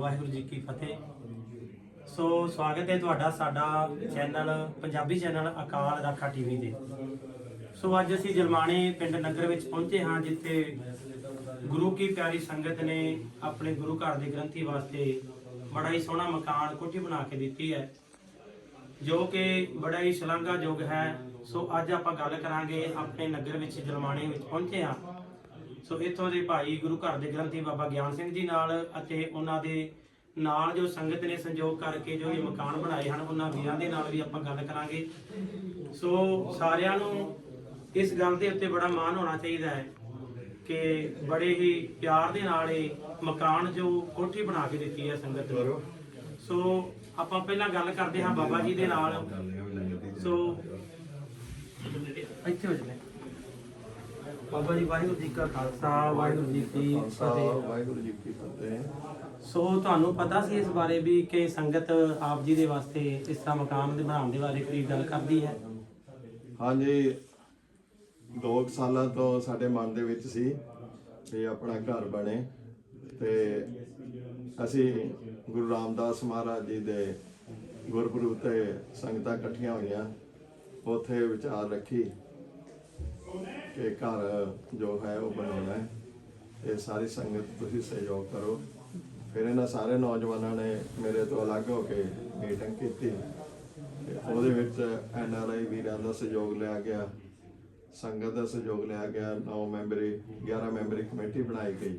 ਵਾਹਿਗੁਰੂ ਜੀ ਕੀ ਫਤਿਹ। ਸੋ ਸਵਾਗਤ ਹੈ ਤੁਹਾਡਾ ਸਾਡਾ ਚੈਨਲ, ਪੰਜਾਬੀ ਚੈਨਲ ਅਕਾਲ ਰਾਖਾ ਟੀਵੀ ਦੇ ਸੋ ਅੱਜ ਅਸੀਂ ਜਲਮਾਣੇ ਪਿੰਡ ਨਗਰ ਵਿੱਚ ਪਹੁੰਚੇ ਹਾਂ, ਜਿੱਥੇ ਗੁਰੂ ਕੀ ਪਿਆਰੀ ਸੰਗਤ ਨੇ ਆਪਣੇ ਗੁਰੂ ਘਰ ਦੇ ਗ੍ਰੰਥੀ ਵਾਸਤੇ ਬੜਾ ਹੀ ਸੋਹਣਾ ਮਕਾਨ ਕੋਠੀ ਬਣਾ ਕੇ ਦਿੱਤੀ ਹੈ, ਜੋ ਕਿ ਬੜਾ ਹੀ ਸ਼ਲਾਘਾਯੋਗ ਹੈ। ਸੋ ਅੱਜ ਆਪਾਂ ਗੱਲ ਕਰਾਂਗੇ ਆਪਣੇ ਨਗਰ ਵਿੱਚ ਜਲਮਾਣੇ ਵਿੱਚ ਪਹੁੰਚੇ ਹਾਂ। ਸੋ ਇੱਥੋਂ ਦੇ ਭਾਈ ਗੁਰੂ ਘਰ ਦੇ ਗ੍ਰੰਥੀ ਬਾਬਾ ਗਿਆਨ ਸਿੰਘ ਜੀ ਨਾਲ ਅਤੇ ਉਹਨਾਂ ਦੇ ਨਾਲ ਜੋ ਸੰਗਤ ਨੇ ਸੰਯੋਗ ਕਰਕੇ ਜੋ ਇਹ ਮਕਾਨ ਬਣਾਏ ਹਨ ਉਹਨਾਂ ਵੀਰਾਂ ਦੇ ਨਾਲ ਵੀ ਆਪਾਂ ਗੱਲ ਕਰਾਂਗੇ। ਸੋ ਸਾਰਿਆਂ ਨੂੰ ਇਸ ਗੱਲ ਦੇ ਉੱਤੇ ਬੜਾ ਮਾਣ ਹੋਣਾ ਚਾਹੀਦਾ ਹੈ ਕਿ ਬੜੇ ਹੀ ਪਿਆਰ ਦੇ ਨਾਲ ਇਹ ਮਕਾਨ ਜੋ ਕੋਠੀ ਬਣਾ ਕੇ ਦਿੱਤੀ ਹੈ ਸੰਗਤ ਨੂੰ। ਸੋ ਆਪਾਂ ਪਹਿਲਾਂ ਗੱਲ ਕਰਦੇ ਹਾਂ ਬਾਬਾ ਜੀ ਦੇ ਨਾਲ। ਸੋ ਇੱਥੇ ਹੋ ਜਲੇ ਬਾਬਾ ਜੀ ਵਾਹਿਗੁਰੂ ਜੀ ਕਾ ਖਾਲਸਾ ਵਾਹਿਗੁਰੂ ਜੀ ਕੀ ਫਤਿਹ। ਵਾਹਿਗੁਰੂ ਜੀ ਕੀ ਫਤਿਹ। ਸੋ ਤੁਹਾਨੂੰ ਪਤਾ ਸੀ ਇਸ ਬਾਰੇ ਵੀ ਕਿ ਸੰਗਤ ਆਪ ਜੀ ਦੇ ਵਾਸਤੇ ਇਸ ਤਰ੍ਹਾਂ ਮਕਾਨ ਦੇ ਬਣਾਉਣ ਦੇ ਬਾਰੇ ਕੋਈ ਗੱਲ ਕਰਦੀ ਹੈ। ਹਾਂਜੀ ਦੋ ਕੁ ਸਾਲਾਂ ਤੋਂ ਸਾਡੇ ਮਨ ਦੇ ਵਿੱਚ ਸੀ ਵੀ ਆਪਣਾ ਘਰ ਬਣੇ ਤੇ ਅਸੀਂ ਗੁਰੂ ਰਾਮਦਾਸ ਮਹਾਰਾਜ ਜੀ ਦੇ ਗੁਰਪੁਰਬ ਤੇ ਸੰਗਤਾਂ ਇਕੱਠੀਆਂ ਹੋਈਆਂ। ਉੱਥੇ ਵਿਚਾਰ ਰੱਖੀ। ਕਿ ਘਰ ਜੋ ਹੈ ਉਹ ਬਣਾਉਣਾ ਹੈ। ਤੇ ਸਾਰੀ ਸੰਗਤ ਤੁਸੀਂ ਸਹਿਯੋਗ ਕਰੋ। ਫਿਰ ਇਹਨਾਂ ਸਾਰੇ ਨੌਜਵਾਨਾਂ ਨੇ ਮੇਰੇ ਤੋਂ ਅਲੱਗ ਹੋ ਕੇ ਮੀਟਿੰਗ ਕੀਤੀ। ਉਹਦੇ ਵਿੱਚ ਐਨ ਆਰ ਆਈ ਵੀਰਾਂ ਦਾ ਸਹਿਯੋਗ ਲਿਆ ਗਿਆ। ਸੰਗਤ ਦਾ ਸਹਿਯੋਗ ਲਿਆ ਗਿਆ। 9 ਮੈਂਬਰੀ 11 ਮੈਂਬਰੀ ਕਮੇਟੀ ਬਣਾਈ ਗਈ।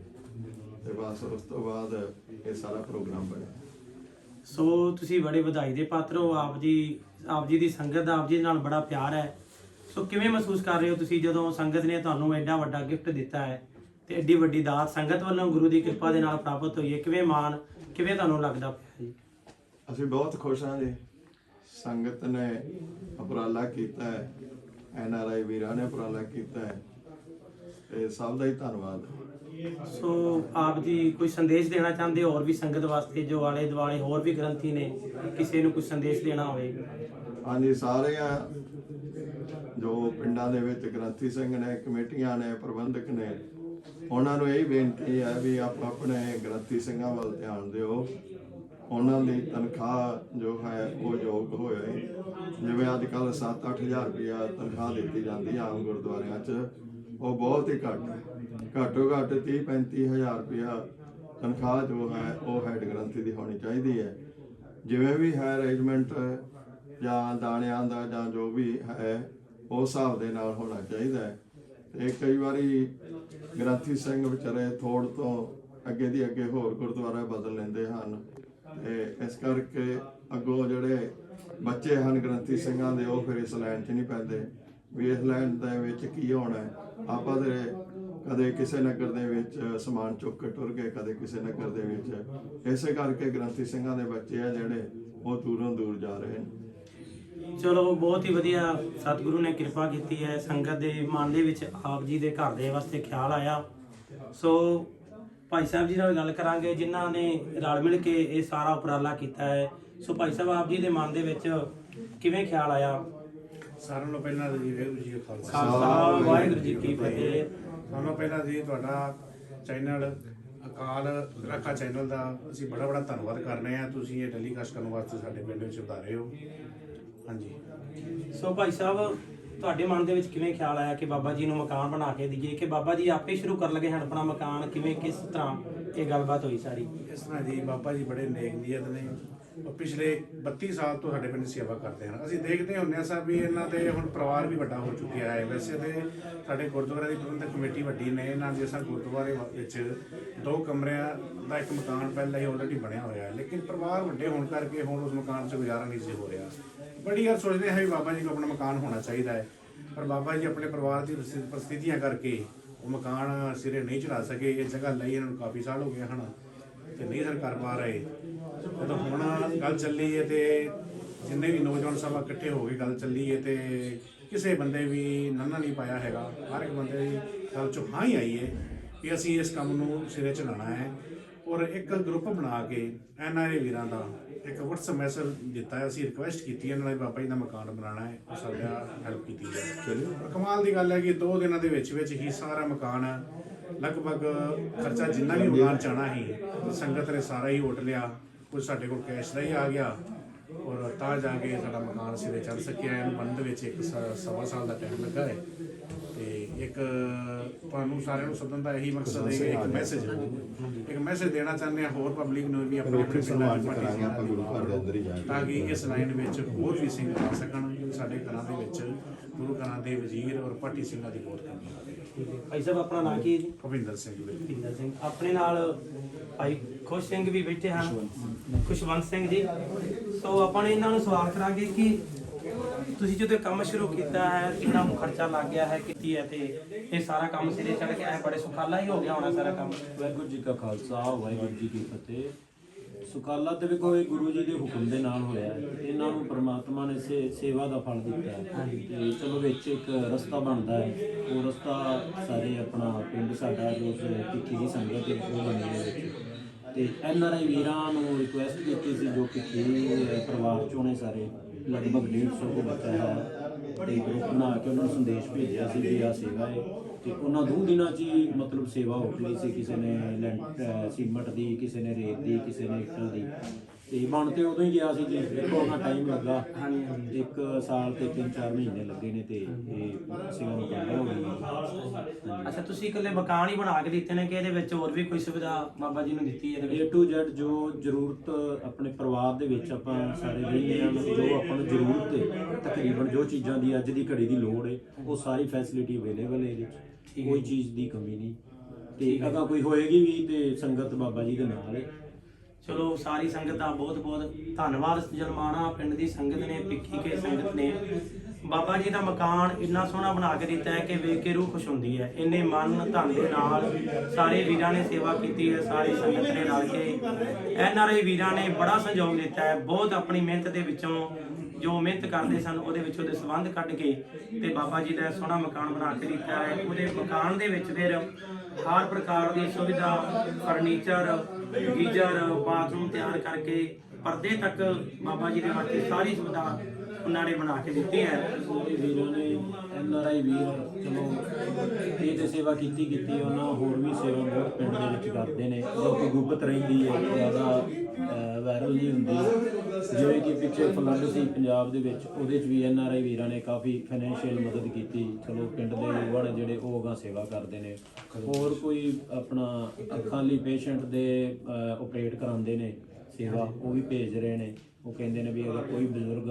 ਤੇ ਬਸ ਉਸ ਤੋਂ ਬਾਅਦ ਇਹ ਸਾਰਾ ਪ੍ਰੋਗਰਾਮ ਬਣਿਆ। ਸੋ ਤੁਸੀਂ ਬੜੇ ਵਧਾਈ ਦੇ ਪਾਤਰ ਹੋ। ਆਪ ਜੀ ਆਪ ਜੀ ਦੀ ਸੰਗਤ ਦਾ ਆਪ ਜੀ ਨਾਲ ਬੜਾ ਪਿਆਰ ਹੈ। ਸੋ ਕਿਵੇਂ ਮਹਿਸੂਸ ਕਰ ਰਹੇ ਹੋ ਤੁਸੀਂ ਜਦੋਂ ਸੰਗਤ ਨੇ ਤੁਹਾਨੂੰ ਐਡਾ ਵੱਡਾ ਗਿਫਟ ਦਿੱਤਾ ਹੈ ਤੇ ਐਡੀ ਵੱਡੀ ਦਾਤ ਸੰਗਤ ਵੱਲੋਂ ਗੁਰੂ ਦੀ ਕਿਰਪਾ ਦੇ ਨਾਲ ਪ੍ਰਾਪਤ ਹੋਈ ਹੈ? ਕਿਵੇਂ ਮਾਣ ਕਿਵੇਂ ਤੁਹਾਨੂੰ ਲੱਗਦਾ ਪਿਆ ਜੀ? ਅਸੀਂ ਬਹੁਤ ਖੁਸ਼ ਹਾਂ ਜੀ। ਸੰਗਤ ਨੇ ਉਪਰਾਲਾ ਕੀਤਾ ਹੈ। ਐਨ ਆਰ ਆਈ ਵੀਰਾਂ ਨੇ ਉਪਰਾਲਾ ਕੀਤਾ ਹੈ। ਤੇ ਸਭ ਦਾ ਹੀ ਧੰਨਵਾਦ। ਸੋ ਆਪ ਜੀ ਕੋਈ ਸੰਦੇਸ਼ ਦੇਣਾ ਚਾਹੁੰਦੇ ਹੋ? ਹੋਰ ਵੀ ਸੰਗਤ ਵਾਸਤੇ ਜੋ ਆਲੇ ਦੁਆਲੇ ਹੋਰ ਵੀ ਗ੍ਰੰਥੀ ਨੇ ਕਿਸੇ ਨੂੰ ਕੋਈ ਸੰਦੇਸ਼ ਦੇਣਾ ਹੋਵੇ? ਹਾਂਜੀ ਸਾਰਿਆਂ ਜੋ ਪਿੰਡਾਂ ਦੇ ਵਿੱਚ ਗ੍ਰੰਥੀ ਸਿੰਘ ਨੇ, ਕਮੇਟੀਆਂ ਨੇ, ਪ੍ਰਬੰਧਕ ਨੇ, ਉਹਨਾਂ ਨੂੰ ਇਹ ਬੇਨਤੀ ਹੈ ਵੀ ਆਪ ਆਪਣੇ ਗ੍ਰੰਥੀ ਸਿੰਘਾਂ ਵੱਲ ਧਿਆਨ ਦਿਓ। ਉਹਨਾਂ ਦੀ ਤਨਖਾਹ ਜੋ ਹੈ, ਉਹ ਯੋਗ ਹੋਏ। ਜਿਵੇਂ ਅੱਜ ਕੱਲ 7-8000 ਰੁਪਇਆ ਤਨਖਾਹ ਦਿੱਤੀ ਜਾਂਦੀ ਹੈ ਆਮ ਗੁਰਦੁਆਰਿਆਂ 'ਚ, ਉਹ ਬਹੁਤ ਹੀ ਘੱਟ ਹੈ। ਘੱਟੋ ਘੱਟ 30-35000 ਰੁਪਇਆ ਤਨਖਾਹ ਜੋ ਹੈ, ਉਹ ਹੈਡ ਗ੍ਰੰਥੀ ਦੀ ਹੋਣੀ ਚਾਹੀਦੀ ਹੈ। ਜਿਵੇਂ ਵੀ ਹੈ ਅਰੇਂਜਮੈਂਟ ਜਾਂ ਦਾਣਿਆਂ ਦਾ, ਜਾਂ ਜੋ ਵੀ ਹੈ ਉਸ ਹਿਸਾਬ ਦੇ ਨਾਲ ਹੋਣਾ ਚਾਹੀਦਾ ਹੈ। ਤੇ ਕਈ ਵਾਰੀ ਗ੍ਰੰਥੀ ਸਿੰਘ ਵਿਚਾਰੇ ਥੋੜ ਤੋਂ ਅੱਗੇ ਦੀ ਅੱਗੇ ਹੋਰ ਗੁਰਦੁਆਰਾ ਬਦਲ ਲੈਂਦੇ ਹਨ। ਤੇ ਇਸ ਕਰਕੇ ਅੱਗੋਂ ਜਿਹੜੇ ਬੱਚੇ ਹਨ ਗ੍ਰੰਥੀ ਸਿੰਘਾਂ ਦੇ, ਉਹ ਫਿਰ ਇਸ ਲਾਈਨ 'ਚ ਨਹੀਂ ਪੈਂਦੇ ਵੀ ਇਸ ਲਾਈਨ ਦੇ ਵਿੱਚ ਕੀ ਹੋਣਾ ਹੈ। ਆਪਾਂ ਦੇ ਕਦੇ ਕਿਸੇ ਨਗਰ ਦੇ ਵਿੱਚ ਸਮਾਨ ਚੁੱਕ ਕੇ ਟੁਰ ਗਏ, ਕਦੇ ਕਿਸੇ ਨਗਰ ਦੇ ਵਿੱਚ। ਇਸੇ ਕਰਕੇ ਗ੍ਰੰਥੀ ਸਿੰਘਾਂ ਦੇ ਬੱਚੇ ਆ ਜਿਹੜੇ, ਉਹ ਦੂਰੋਂ ਦੂਰ ਜਾ ਰਹੇ ਨੇ। ਚਲੋ ਬਹੁਤ ਹੀ ਵਧੀਆ ਸਤਿਗੁਰੂ ਨੇ ਕਿਰਪਾ ਕੀਤੀ ਹੈ। ਸੰਗਤ ਦੇ ਮਨ ਦੇ ਵਿੱਚ ਆਪ ਜੀ ਦੇ ਘਰ ਦੇ ਵਾਸਤੇ ਖਿਆਲ ਆਇਆ। ਸੋ ਭਾਈ ਸਾਹਿਬ ਜੀ ਨਾਲ ਗੱਲ ਕਰਾਂਗੇ ਜਿਨ੍ਹਾਂ ਨੇ ਰਲ ਮਿਲ ਕੇ ਇਹ ਸਾਰਾ ਉਪਰਾਲਾ ਕੀਤਾ ਹੈ। ਸੋ ਭਾਈ ਸਾਹਿਬ ਆਪ ਜੀ ਦੇ ਮਨ ਦੇ ਵਿੱਚ ਕਿਵੇਂ ਖਿਆਲ ਆਇਆ? ਸਾਰਿਆਂ ਨਾਲੋਂ ਪਹਿਲਾਂ ਜੀ ਵਾਹਿਗੁਰੂ ਜੀ ਕਾ ਖਾਲਸਾ। ਵਾਹਿਗੁਰੂ ਜੀ ਕੀ ਫਤਿਹ। ਨਾਲੋਂ ਪਹਿਲਾਂ ਜੀ ਤੁਹਾਡਾ ਚੈਨਲ ਅਕਾਲ ਰਾਖਾ ਚੈਨਲ ਦਾ ਅਸੀਂ ਬੜਾ ਬੜਾ ਧੰਨਵਾਦ ਕਰਨੇ ਆ। ਤੁਸੀਂ ਇਹ ਟੈਲੀਕਾਸਟ ਕਰਨ ਵਾਸਤੇ ਸਾਡੇ ਪਿੰਡ ਵਿੱਚ ਵਧਾਰੇ ਹੋ। ਹਾਂਜੀ। ਸੋ ਭਾਈ ਸਾਹਿਬ, ਤੁਹਾਡੇ ਮਨ ਦੇ ਵਿੱਚ ਕਿਵੇਂ ਖਿਆਲ ਆਇਆ ਕਿ ਬਾਬਾ ਜੀ ਨੂੰ ਮਕਾਨ ਬਣਾ ਕੇ ਦਈਏ? ਕਿ ਬਾਬਾ ਜੀ ਆਪੇ ਸ਼ੁਰੂ ਕਰਨ ਲੱਗੇ ਹਨ ਆਪਣਾ ਮਕਾਨ, ਕਿਵੇਂ, ਕਿਸ ਤਰ੍ਹਾਂ ਇਹ ਗੱਲਬਾਤ ਹੋਈ ਸਾਰੀ? ਇਸ ਤਰ੍ਹਾਂ ਜੀ, ਬਾਬਾ ਜੀ ਬੜੇ ਨੇਕ ਨੀਅਤ ਨੇ। ਉਹ ਪਿਛਲੇ 32 ਸਾਲ ਤੋਂ ਸਾਡੇ ਪਿੰਡ ਸੇਵਾ ਕਰਦੇ ਹਨ। ਅਸੀਂ ਦੇਖਦੇ ਹੁੰਦੇ ਹਾਂ ਸਾਹਿਬ ਵੀ ਇਹਨਾਂ ਦੇ ਹੁਣ ਪਰਿਵਾਰ ਵੀ ਵੱਡਾ ਹੋ ਚੁੱਕਿਆ ਹੈ। ਵੈਸੇ ਤੇ ਸਾਡੇ ਗੁਰਦੁਆਰੇ ਦੀ ਪ੍ਰਬੰਧਕ ਕਮੇਟੀ ਵੱਡੀ ਨੇ। ਇਹਨਾਂ ਦੇ ਅਸਾਂ ਗੁਰਦੁਆਰੇ ਵਿੱਚ ਦੋ ਕਮਰਿਆਂ ਦਾ ਇੱਕ ਮਕਾਨ ਪਹਿਲਾਂ ਹੀ ਆਲਰੇਡੀ ਬਣਿਆ ਹੋਇਆ ਹੈ। ਲੇਕਿਨ ਪਰਿਵਾਰ ਵੱਡੇ ਹੋਣ ਕਰਕੇ ਹੁਣ ਉਸ ਮਕਾਨ 'ਚ ਗੁਜ਼ਾਰਾ ਨਹੀਂ ਸੀ ਹੋ ਰਿਹਾ। ਬੜੀ ਵਾਰ ਸੋਚਦੇ ਹਾਂ ਵੀ ਬਾਬਾ ਜੀ ਕੋਲ ਆਪਣਾ ਮਕਾਨ ਹੋਣਾ ਚਾਹੀਦਾ ਹੈ। ਪਰ ਬਾਬਾ ਜੀ ਆਪਣੇ ਪਰਿਵਾਰ ਦੀ ਪਰਿਸਥਿ- ਪਰਿਸਥਿਤੀਆਂ ਕਰਕੇ ਉਹ ਮਕਾਨ ਸਿਰੇ ਨਹੀਂ ਚਲਾ ਸਕੇ। ਇਹ ਜਗ੍ਹਾ ਲਈ ਇਹਨਾਂ ਨੂੰ ਕਾਫੀ ਸਾਲ ਹੋ ਗਏ ਹਨ ਤੇ ਨਹੀਂ ਸਰ ਕਰ ਪਾ ਰਹੇ। ਜਦੋਂ ਹੁਣ ਗੱਲ ਚੱਲੀ ਹੈ ਤੇ ਜਿੰਨੇ ਵੀ ਨੌਜਵਾਨ ਸਭਾ ਇਕੱਠੇ ਹੋ ਕੇ ਗੱਲ ਚੱਲੀ ਹੈ ਤੇ ਕਿਸੇ ਬੰਦੇ ਵੀ ਨੰਨਾ ਨਹੀਂ ਪਾਇਆ ਹੈਗਾ। ਹਰ ਇੱਕ ਬੰਦੇ ਦੀ ਗੱਲ ਚੋਂ ਹਾਂ ਹੀ ਆਈ ਹੈ ਕਿ ਅਸੀਂ ਇਸ ਕੰਮ ਨੂੰ ਸਿਰੇ ਚਲਾਉਣਾ ਹੈ। ਔਰ ਇੱਕ ਗਰੁੱਪ ਬਣਾ ਕੇ ਐਨਆਰਏ ਵੀਰਾਂ ਦਾ ਇੱਕ WhatsApp ਮੈਸੇਜ ਦਿੱਤਾ ਹੈ। ਅਸੀਂ ਰਿਕੁਐਸਟ ਕੀਤੀ ਹੈ ਇਹਨਾਂ ਨੇ ਬਾਬਾ ਜੀ ਦਾ ਮਕਾਨ ਬਣਾਉਣਾ ਹੈ ਉਹ ਸਾਡਾ ਹੈਲਪ ਕੀਤੀ ਹੈ। ਚਲੋ। ਕਮਾਲ ਦੀ ਗੱਲ ਹੈ ਕਿ ਦੋ ਦਿਨਾਂ ਦੇ ਵਿੱਚ ਵਿੱਚ ਹੀ ਸਾਰਾ ਮਕਾਨ ਲਗਭਗ ਖਰਚਾ ਜਿੰਨਾ ਵੀ ਮਕਾਨ ਚਾਣਾ ਸੀ ਸੰਗਤ ਨੇ ਸਾਰਾ ਹੀ ਉੱਟ ਲਿਆ। ਕੁਝ ਸਾਡੇ ਕੋਲ ਕੈਸ਼ ਦਾ ਹੀ ਆ ਗਿਆ। ਔਰ ਤਾਂ ਜਾ ਕੇ ਸਾਡਾ ਮਕਾਨ ਸਿਰੇ ਚੜ ਸਕਿਆ ਇਹਨੂੰ ਬਣਨ ਦੇ ਵਿੱਚ ਇੱਕ ਸਵਾ ਸਾਲ ਦਾ ਟਾਈਮ ਲੱਗਾ ਹੈ। ਇੱਕ ਤੁਹਾਨੂੰ ਸਾਰਿਆਂ ਨੂੰ ਸੱਦਣ ਦਾ ਇਹੀ ਮਕਸਦ ਹੈ ਕਿ ਇੱਕ ਮੈਸੇਜ ਇੱਕ ਮੈਸੇਜ ਦੇਣਾ ਚਾਹੁੰਦੇ ਆ ਹੋਰ ਪਬਲਿਕ ਨੂੰ ਵੀ ਆਪਣੇ ਆਪਣੇ ਪਿੰਡਾਂ ਦੀ ਪਾਰਟੀ ਆਪਾਂ ਗੁਰੂ ਘਰ ਦੇ ਅੰਦਰ ਹੀ ਜਾ ਕੇ ਤਾਂ ਕਿ ਇਸ ਲਾਈਨ ਵਿੱਚ ਹੋਰ ਵੀ ਸਿੰਘ ਆ ਸਕਣ ਸਾਡੇ ਘਰਾਂ ਦੇ ਵਿੱਚ ਗੁਰੂ ਘਰਾਂ ਦੇ ਵਜ਼ੀਰ ਔਰ ਪਾਟੀ ਸਿੰਘਾਂ ਦੀ ਬਹੁਤ ਕਮੀ ਹੈ। ਭਾਈ ਸਾਹਿਬ ਆਪਣਾ ਨਾਂ ਕੀ ਹੈ ਜੀ? ਭਵਿੰਦਰ ਸਿੰਘ ਜੀ ਭਿੰਦਰ ਸਿੰਘ। ਆਪਣੇ ਨਾਲ ਭਾਈ ਖੁਸ਼ ਸਿੰਘ ਵੀ ਬੈਠੇ ਹਨ। ਖੁਸ਼ਵੰਤ ਸਿੰਘ ਜੀ। ਸੋ ਆਪਾਂ ਨੇ ਇਹਨਾਂ ਨੂੰ ਸਵਾਲ ਕਰਾਂਗੇ ਕਿ ਤੁਸੀਂ ਜਦੋਂ ਕੰਮ ਸ਼ੁਰੂ ਕੀਤਾ ਹੈ, ਕਿੰਨਾ ਖਰਚਾ ਲੱਗ ਗਿਆ ਹੈ, ਕੀਤੀ ਹੈ ਤੇ ਇਹ ਸਾਰਾ ਕੰਮ ਸਿਰੇ ਚੜ ਗਿਆ ਹੈ ਬੜੇ ਸੁਖਾਲਾ ਹੀ ਹੋ ਗਿਆ ਹੋਣਾ ਸਾਰਾ ਕੰਮ? ਵਾਹਿਗੁਰੂ ਜੀ ਕਾ ਖਾਲਸਾ, ਵਾਹਿਗੁਰੂ ਜੀ ਕੀ ਫਤਿਹ। ਸੁਕਾਲਾ ਤੇ ਵੇਖੋ, ਇਹ ਗੁਰੂ ਜੀ ਦੇ ਹੁਕਮ ਦੇ ਨਾਲ ਹੋਇਆ ਇਹਨਾਂ ਨੂੰ ਪ੍ਰਮਾਤਮਾ ਨੇ ਸੇ- ਸੇਵਾ ਦਾ ਫਲ ਦਿੱਤਾ ਤੇ ਚਲੋ ਵਿੱਚ ਇੱਕ ਰਸਤਾ ਬਣਦਾ ਹੈ। ਉਹ ਰਸਤਾ ਸਾਰੇ ਆਪਣਾ ਪਿੰਡ ਸਾਡਾ ਜੋ ਟਿੱਕੀ ਦੀ ਸੰਗਤ ਹੈ ਉਹ ਬਣੀ ਹੈ ਤੇ ਐਨ ਆਰ ਆਈ ਵੀਰਾਂ ਨੂੰ ਰਿਕੁਐਸਟ ਕੀਤੀ ਸੀ ਜੋ ਕਿ ਪਰਿਵਾਰ ਚੋਂ ਨੇ ਸਾਰੇ। ਲਗਭਗ 150 ਕੋ ਬੱਚਾ ਹੈ ਤੇ ਗਰੁੱਪ ਬਣਾ ਕੇ ਉਹਨਾਂ ਨੂੰ ਸੰਦੇਸ਼ ਭੇਜਿਆ ਸੀ ਵੀ ਆ ਸੇਵਾ ਹੈ ਤੇ ਉਹਨਾਂ ਦੋ ਦਿਨਾਂ 'ਚ ਹੀ ਮਤਲਬ ਸੇਵਾ ਹੋ ਗਈ ਸੀ, ਕਿਸੇ ਨੇ ਲੈਂਟ ਸੀਮਟ ਦੀ, ਕਿਸੇ ਨੇ ਰੇਤ ਦੀ, ਕਿਸੇ ਨੇ ਇੱਟਾਂ ਦੀ। ਤੇ ਬਣ ਤੇ ਉਦੋਂ ਹੀ ਗਿਆ ਸੀ ਜੀ। ਦੇਖੋ ਉਹਨਾਂ ਟਾਈਮ ਲੱਗਾ। ਇੱਕ ਸਾਲ ਤੇ 3-4 ਮਹੀਨੇ ਲੱਗੇ ਨੇ ਤੇ ਇਹ ਸੇਵਾ ਮੁਕੰਮਲ ਹੋ ਗਈ ਹੈ ਅੱਛਾ ਤੁਸੀਂ ਇਕੱਲੇ ਮਕਾਨ ਹੀ ਬਣਾ ਕੇ ਦਿੱਤੇ ਨੇ ਕਿ ਇਹਦੇ ਵਿੱਚ ਹੋਰ ਵੀ ਕੋਈ ਸੁਵਿਧਾ ਬਾਬਾ ਜੀ ਨੂੰ ਦਿੱਤੀ ਹੈ A to Z ਜੋ ਜ਼ਰੂਰਤ ਆਪਣੇ ਪਰਿਵਾਰ ਦੇ ਵਿੱਚ ਆਪਾਂ ਸਾਰੇ ਰਹਿੰਦੇ ਹਾਂ ਜੋ ਆਪਾਂ ਨੂੰ ਜ਼ਰੂਰਤ ਹੈ ਤਕਰੀਬਨ ਜੋ ਚੀਜ਼ਾਂ ਦੀ ਅੱਜ ਦੀ ਘੜੀ ਦੀ ਲੋੜ ਹੈ ਉਹ ਸਾਰੀ ਫੈਸਿਲਿਟੀ ਅਵੇਲੇਬਲ ਹੈ ਇਹਦੇ ਵਿੱਚ। ਕੋਈ ਚੀਜ਼ ਦੀ ਕਮੀ ਨਹੀਂ। ਤੇ ਅਗਾ ਕੋਈ ਹੋਏਗੀ ਵੀ ਤੇ ਸੰਗਤ ਬਾਬਾ ਜੀ ਦੇ ਨਾਲ ਹੈ। ਚਲੋ ਸਾਰੀ ਸੰਗਤ ਦਾ ਬਹੁਤ ਬਹੁਤ ਧੰਨਵਾਦ। ਜਲਮਾਣਾ ਪਿੰਡ ਦੀ ਸੰਗਤ ਨੇ ਪਿੱਕੀ ਕੇ ਸੰਗਤ ਨੇ। ਬਾਬਾ ਜੀ ਦਾ ਮਕਾਨ ਇੰਨਾ ਸੋਹਣਾ ਬਣਾ ਕੇ ਦਿੱਤਾ ਹੈ ਕਿ ਵੇਖ ਕੇ ਰੂਹ ਖੁਸ਼ ਹੁੰਦੀ ਹੈ। ਇੰਨੇ ਮਨ, ਧਨ ਦੇ ਨਾਲ ਸਾਰੇ ਵੀਰਾਂ ਨੇ ਸੇਵਾ ਕੀਤੀ ਹੈ, ਸਾਰੀ ਸੰਗਤ ਨੇ ਰਲ ਕੇ। ਐਨ ਆਰ ਆਈ ਵੀਰਾਂ ਨੇ ਬੜਾ ਸਹਿਯੋਗ ਦਿੱਤਾ ਹੈ। ਬਹੁਤ ਆਪਣੀ ਮਿਹਨਤ ਦੇ ਵਿੱਚੋਂ ਜੋ ਮਿਹਨਤ ਕਰਦੇ ਸਨ, ਉਹਦੇ ਵਿੱਚ ਉਹਦੇ ਸੰਬੰਧ ਕੱਢ ਕੇ ਤੇ ਬਾਬਾ ਜੀ ਦਾ ਸੋਹਣਾ ਮਕਾਨ ਬਣਾ ਕੇ ਦਿੱਤਾ ਹੈ। ਉਹਦੇ ਮਕਾਨ ਦੇ ਵਿੱਚ ਫਿਰ ਹਰ ਪ੍ਰਕਾਰ ਦੀ ਸੁਵਿਧਾ, ਫਰਨੀਚਰ ਗੀਜ਼ਰ ਬਾਥਰੂਮ ਤਿਆਰ ਕਰਕੇ ਪਰਦੇ ਤੱਕ ਬਾਬਾ ਜੀ ਦੇ ਵਾਸਤੇ ਸਾਰੀ ਸੁਵਿਧਾ ਉਹਨਾਂ ਨੇ ਬਣਾ ਕੇ ਦਿੱਤੀ ਹੈ। ਸਾਰੇ ਵੀਰਾਂ ਨੇ, ਐਨ ਆਰ ਆਈ ਵੀਰ, ਚਲੋ, ਇਹ ਤੇ ਸੇਵਾ ਕੀਤੀ ਕੀਤੀ ਉਹਨਾਂ ਹੋਰ ਵੀ ਸੇਵਾ ਬਹੁਤ ਪਿੰਡ ਦੇ ਵਿੱਚ ਕਰਦੇ ਨੇ। ਜੋ ਕਿ ਗੁਪਤ ਰਹਿੰਦੀ ਹੈ, ਜ਼ਿਆਦਾ ਵਾਇਰਲ ਨਹੀਂ ਹੁੰਦੀ। ਜਿਵੇਂ ਕਿ ਪਿੱਛੇ ਫਲੱਡ ਸੀ ਪੰਜਾਬ ਦੇ ਵਿੱਚ, ਉਹਦੇ 'ਚ ਵੀ ਐਨ ਆਰ ਆਈ ਵੀਰਾਂ ਨੇ ਕਾਫੀ ਫਾਈਨੈਂਸ਼ੀਅਲ ਮਦਦ ਕੀਤੀ। ਚਲੋ, ਪਿੰਡ ਦੇ ਯੁਵਾ ਨੇ ਜਿਹੜੇ, ਉਹ ਅਗਾਂਹ ਸੇਵਾ ਕਰਦੇ ਨੇ। ਹੋਰ ਕੋਈ ਆਪਣਾ ਅੱਖਾਂ ਲਈ ਪੇਸ਼ੈਂਟ ਦੇ ਆਪਰੇਟ ਕਰਾਉਂਦੇ ਨੇ? ਸੇਵਾ ਉਹ ਵੀ ਭੇਜ ਰਹੇ ਨੇ। ਉਹ ਕਹਿੰਦੇ ਨੇ ਵੀ ਅਗਰ ਕੋਈ ਬਜ਼ੁਰਗ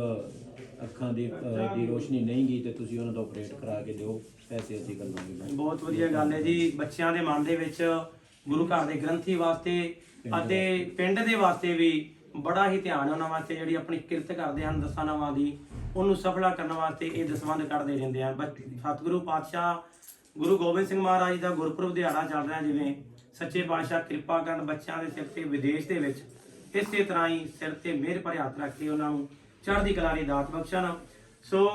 ਅੱਖਾਂ ਦੀ ਅਹ, ਦੀ ਰੋਸ਼ਨੀ ਨਹੀਂ ਗਈ ਤੇ ਤੁਸੀਂ ਉਹਨਾਂ ਦਾ ਆਪਰੇਟ ਕਰਾ ਕੇ ਦਿਓ। ਪੈਸੇ ਅਸੀਂ ਕਰ ਲਾਂਗੇ ਬਹੁਤ ਵਧੀਆ ਗੱਲ ਹੈ ਜੀ। ਬੱਚਿਆਂ ਦੇ ਮਨ ਦੇ ਵਿੱਚ ਗੁਰੂ ਘਰ ਦੇ ਗ੍ਰੰਥੀ ਵਾਸਤੇ ਅਤੇ ਪਿੰਡ ਦੇ ਵਾਸਤੇ ਵੀ ਬੜਾ ਹੀ ਧਿਆਨ ਹੈ। ਉਹਨਾਂ ਵਾਸਤੇ ਜਿਹੜੀ ਆਪਣੀ ਕਿਰਤ ਕਰਦੇ ਹਨ ਦਸਾਂ ਨਵਾਂ ਦੀ ਉਹਨੂੰ ਸਫਲਾ ਕਰਨ ਵਾਸਤੇ ਇਹ ਦਸਵੰਧ ਕੱਢਦੇ ਰਹਿੰਦੇ ਹਨ। ਬੱਚ- ਸਤਿਗੁਰੂ ਪਾਤਸ਼ਾਹ ਗੁਰੂ ਗੋਬਿੰਦ ਸਿੰਘ ਮਹਾਰਾਜ ਦਾ ਗੁਰਪੁਰਬ ਦਿਹਾੜਾ ਚੱਲ ਰਿਹਾ ਜਿਵੇਂ ਸੱਚੇ ਪਾਤਸ਼ਾਹ ਕਿਰਪਾ ਕਰਨ ਬੱਚਿਆਂ ਦੇ ਸਿਰ ਤੇ ਵਿਦੇਸ਼ ਦੇ ਵਿੱਚ ਇਸੇ ਤਰ੍ਹਾਂ ਹੀ ਸਿਰ ਤੇ ਮਿਹਰ ਭਰੇ ਹੱਥ ਰੱਖ ਕੇ ਉਹਨਾਂ ਨੂੰ ਚੜ੍ਹਦੀ ਕਲਾ ਦੀ ਦਾਤ ਬਖਸ਼ਣ। ਸੋ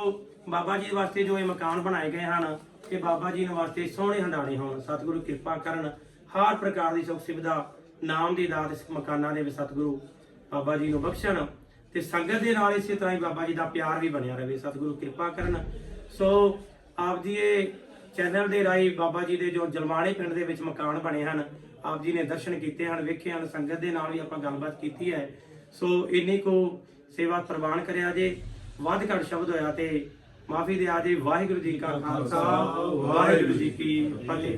ਬਾਬਾ ਜੀ ਵਾਸਤੇ ਜੋ ਇਹ ਮਕਾਨ ਬਣਾਏ ਗਏ ਹਨ, ਇਹ ਬਾਬਾ ਜੀ ਨੂੰ ਵਾਸਤੇ ਸੋਹਣੇ ਹੰਡਾਣੇ ਹੋਣ। ਸਤਿਗੁਰੂ ਕਿਰਪਾ ਕਰਨ, ਹਰ ਪ੍ਰਕਾਰ ਦੀ ਸੁੱਖ ਸੁਵਿਧਾ ਨਾਮ ਦੀ ਦਾਤ ਇਸ ਮਕਾਨਾਂ ਦੇ ਵਿੱਚ ਸਤਿਗੁਰੂ ਬਾਬਾ ਜੀ ਨੂੰ ਬਖਸ਼ਣ ਤੇ ਸੰਗਤ ਦੇ ਨਾਲ ਇਸੇ ਤਰ੍ਹਾਂ ਹੀ ਬਾਬਾ ਜੀ ਦਾ ਪਿਆਰ ਵੀ ਬਣਿਆ ਰਹੇ। ਸਤਿਗੁਰੂ ਕਿਰਪਾ ਕਰਨ। ਸੋ ਆਪ ਜੀ ਇਹ ਚੈਨਲ ਦੇ ਰਾਹੀਂ ਬਾਬਾ ਜੀ ਦੇ ਜੋ ਜਲਮਾਣੇ ਪਿੰਡ ਦੇ ਵਿੱਚ ਮਕਾਨ ਬਣੇ ਹਨ ਆਪ ਜੀ ਨੇ ਦਰਸ਼ਨ ਕੀਤੇ ਹਨ ਵੇਖੇ ਹਨ ਸੰਗਤ ਦੇ ਨਾਲ ਵੀ ਆਪਾਂ ਗੱਲਬਾਤ ਕੀਤੀ ਹੈ। ਸੋ ਇੰਨੀ ਕੋ ਸੇਵਾ ਪ੍ਰਵਾਨ ਕਰਿਆ ਜੇ ਵੱਧ ਘੱਟ ਸ਼ਬਦ ਹੋਇਆ ਤੇ ਮਾਫੀ ਦਿਆ ਜੇ ਵਾਹਿਗੁਰੂ ਜੀ ਕਾ ਖਾਲਸਾ ਵਾਹਿਗੁਰੂ ਜੀ ਕੀ ਫਤਿਹ।